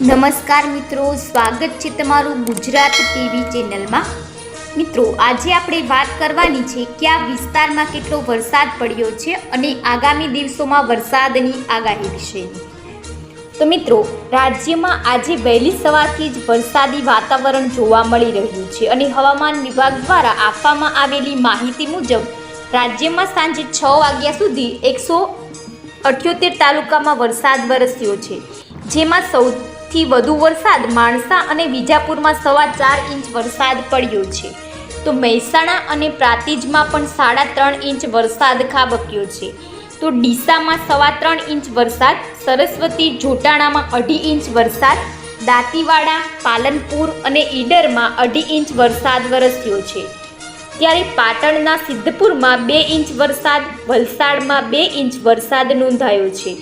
નમસ્કાર મિત્રો, સ્વાગત છે તમારું ગુજરાત ટીવી ચેનલમાં. મિત્રો, આજે આપણે વાત કરવાની છે કયા વિસ્તારમાં કેટલો વરસાદ પડ્યો છે અને આગામી દિવસોમાં વરસાદની આગાહી વિશેની તો મિત્રો, રાજ્યમાં આજે વહેલી સવારથી જ વરસાદી વાતાવરણ જોવા મળી રહ્યું છે અને હવામાન વિભાગ દ્વારા આપવામાં આવેલી માહિતી મુજબ, રાજ્યમાં સાંજે છ વાગ્યા સુધી એકસો અઠ્યોતેર તાલુકામાં વરસાદ વરસ્યો છે. જેમાં સૌથી વધુ વરસાદ માણસા અને વિજાપુરમાં સવા ચાર ઇંચ વરસાદ પડ્યો છે. તો મહેસાણા અને પ્રાતિજમાં પણ સાડા ત્રણ ઇંચ વરસાદ ખાબક્યો છે. તો ડીસામાં સવા ત્રણ ઇંચ વરસાદ, સરસ્વતી જોટાણામાં અઢી ઇંચ વરસાદ, દાંતીવાડા, પાલનપુર અને ઈડરમાં અઢી ઇંચ વરસાદ વરસ્યો છે. ત્યારે પાટણના સિદ્ધપુરમાં બે ઇંચ વરસાદ, વલસાડમાં બે ઇંચ વરસાદ નોંધાયો છે.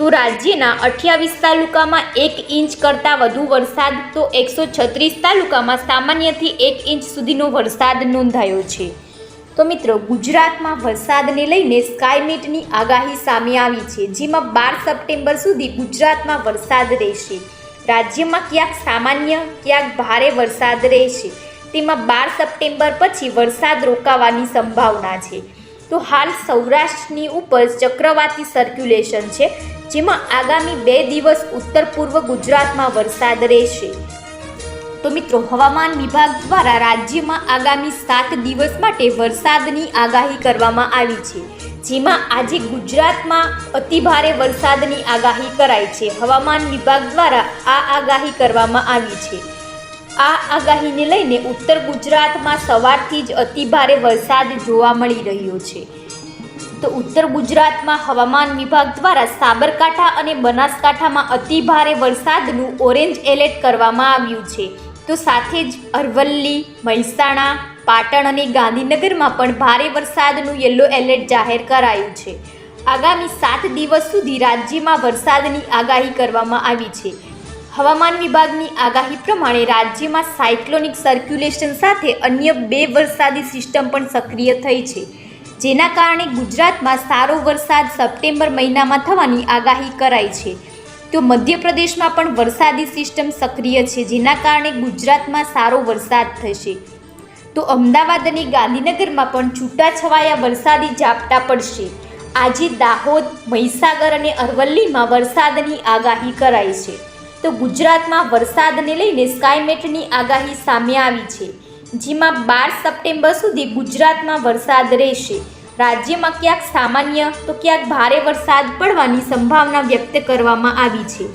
તો રાજ્યના અઠ્યાવીસ તાલુકામાં એક ઇંચ કરતાં વધુ વરસાદ તો એકસો છત્રીસ તાલુકામાં સામાન્યથી એક ઇંચ સુધીનો વરસાદ નોંધાયો છે. તો મિત્રો, ગુજરાતમાં વરસાદને લઈને સ્કાયમેટની આગાહી સામે આવી છે, જેમાં બાર સપ્ટેમ્બર સુધી ગુજરાતમાં વરસાદ રહેશે. રાજ્યમાં ક્યાંક સામાન્ય, ક્યાંક ભારે વરસાદ રહેશે. તેમાં બાર સપ્ટેમ્બર પછી વરસાદ રોકાવાની સંભાવના છે. તો હાલ સૌરાષ્ટ્રની ઉપર ચક્રવાતી સર્ક્યુલેશન છે, જેમાં આગામી બે દિવસ ઉત્તર પૂર્વ ગુજરાતમાં વરસાદ રહેશે. તો મિત્રો, હવામાન વિભાગ દ્વારા રાજ્યમાં આગામી સાત દિવસ માટે વરસાદની આગાહી કરવામાં આવી છે, જેમાં આજે ગુજરાતમાં અતિભારે વરસાદની આગાહી કરાઈ છે. હવામાન વિભાગ દ્વારા આ આગાહી કરવામાં આવી છે. આ આગાહીને લઈને ઉત્તર ગુજરાતમાં સવારથી જ અતિભારે વરસાદ જોવા મળી રહ્યો છે. તો ઉત્તર ગુજરાતમાં હવામાન વિભાગ દ્વારા સાબરકાંઠા અને બનાસકાંઠામાં અતિભારે વરસાદનું ઓરેન્જ એલર્ટ કરવામાં આવ્યું છે. તો સાથે જ અરવલ્લી, મહેસાણા, પાટણ અને ગાંધીનગરમાં પણ ભારે વરસાદનું યલો એલર્ટ જાહેર કરાયું છે. આગામી સાત દિવસ સુધી રાજ્યમાં વરસાદની આગાહી કરવામાં આવી છે. હવામાન વિભાગની આગાહી પ્રમાણે રાજ્યમાં સાયક્લોનિક સર્ક્યુલેશન સાથે અન્ય બે વરસાદી સિસ્ટમ પણ સક્રિય થઈ છે, જેના કારણે ગુજરાતમાં સારો વરસાદ સપ્ટેમ્બર મહિનામાં થવાની આગાહી કરાઈ છે. તો મધ્યપ્રદેશમાં પણ વરસાદી સિસ્ટમ સક્રિય છે, જેના કારણે ગુજરાતમાં સારો વરસાદ થશે. તો અમદાવાદ અને ગાંધીનગરમાં પણ છૂટાછવાયા વરસાદી ઝાપટા પડશે. આજે દાહોદ, મહીસાગર અને અરવલ્લીમાં વરસાદની આગાહી કરાઈ છે. તો ગુજરાતમાં વરસાદને લઈને સ્કાયમેટની આગાહી સામે આવી છે. જેમાં બાર સપ્ટેમ્બર સુધી ગુજરાતમાં વરસાદ રહેશે. રાજ્યમાં ક્યાંક સામાન્ય તો ક્યાંક ભારે વરસાદ પડવાની સંભાવના વ્યક્ત કરવામાં આવી છે.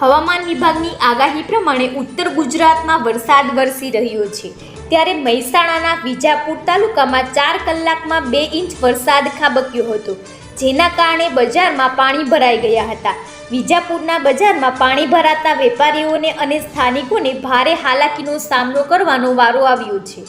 હવામાન વિભાગની આગાહી પ્રમાણે ઉત્તર ગુજરાતમાં વરસાદ વરસી રહ્યો છે. ત્યારે મહેસાણાના વિજાપુર તાલુકામાં ચાર કલાકમાં બે ઇંચ વરસાદ ખાબક્યો હતો, જેના કારણે બજારમાં પાણી ભરાઈ ગયા હતા. વિજાપુરના બજારમાં પાણી ભરાતા વેપારીઓને અને સ્થાનિકોને ભારે હાલાકીનો સામનો કરવાનો વારો આવ્યો છે.